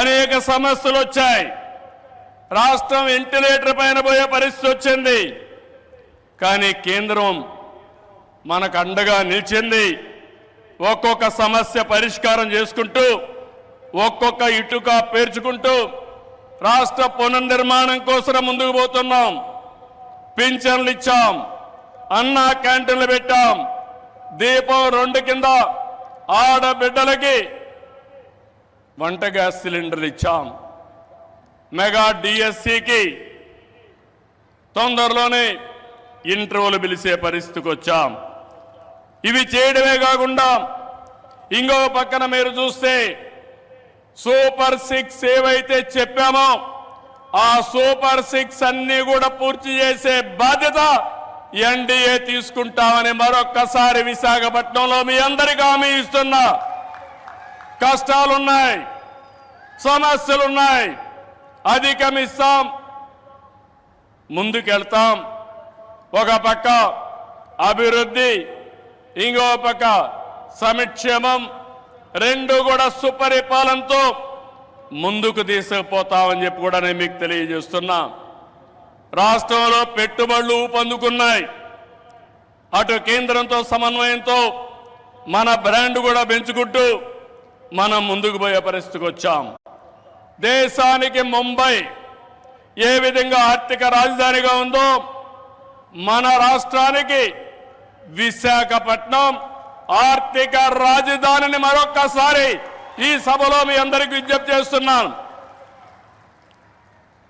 అనేక సమస్యలు వచ్చాయి రాష్ట్రం వెంటిలేటర్ పైన పోయే పరిస్థితి వచ్చింది. కానీ కేంద్రం మనకు అండగా నిలిచింది. ఒక్కొక్క సమస్య పరిష్కారం చేసుకుంటూ ఒక్కొక్క ఇటుక పేర్చుకుంటూ రాష్ట్ర పునర్నిర్మాణం కోసం ముందుకు పోతున్నాం. పింఛన్లు ఇచ్చాం. అన్నా క్యాంటీన్లు పెట్టాం. దీపం రెండు కింద ఆడబిడ్డలకి వంట గ్యాస్ సిలిండర్లు ఇచ్చాం. మెగా డిఎస్సికి తొందరలోనే ఇంటర్వ్యూలు పిలిచే పరిస్థితికి వచ్చాం. ఇవి చేయడమే కాకుండా ఇంకో పక్కన మీరు చూస్తే సూపర్ సిక్స్ ఏవైతే చెప్పామో ఆ సూపర్ సిక్స్ అన్ని కూడా పూర్తి చేసే బాధ్యత ఎన్డీఏ తీసుకుంటామని మరొక్కసారి విశాఖపట్నంలో మీ అందరికీ హామీ ఇస్తున్నా. కష్టాలున్నాయి సమస్యలున్నాయి అధిగమిస్తాం ముందుకెళ్తాం. ఒక పక్క అభివృద్ధి ఇంకో పక్క సంక్షేమం రెండు కూడా సుపరిపాలనతో ముందుకు తీసుకుపోతామని చెప్పి కూడా నేను మీకు తెలియజేస్తున్నా. రాష్ట్రంలో పెట్టుబడులు ఊపందుకున్నాయి. అటు కేంద్రంతో సమన్వయంతో మన బ్రాండ్ కూడా పెంచుకుంటూ మనం ముందుకు పోయే పరిస్థితికి వచ్చాం. దేశానికి ముంబై ఏ విధంగా ఆర్థిక రాజధానిగా ఉందో మన రాష్ట్రానికి విశాఖపట్నం ఆర్థిక రాజధానిని మరొక్కసారి ఈ సభలో మీ అందరికీ విజ్ఞప్తి చేస్తున్నాను.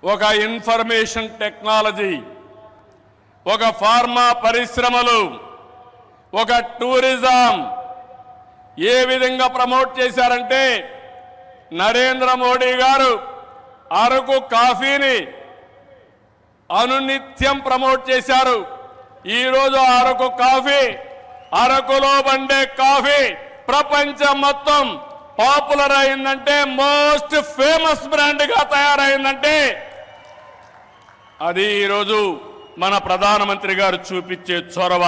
ఒక ఇన్ఫర్మేషన్ టెక్నాలజీ ఒక ఫార్మా పరిశ్రమలు ఒక టూరిజం ఏ విధంగా ప్రమోట్ చేశారంటే నరేంద్ర మోడీ గారు అరకు కాఫీని అనునిత్యం ప్రమోట్ చేశారు. ఈరోజు అరకు కాఫీ అరకులో పండే కాఫీ ప్రపంచం మొత్తం పాపులర్ అయిందంటే మోస్ట్ ఫేమస్ బ్రాండ్గా తయారైందంటే అది ఈరోజు మన ప్రధానమంత్రి గారు చూపించే చొరవ.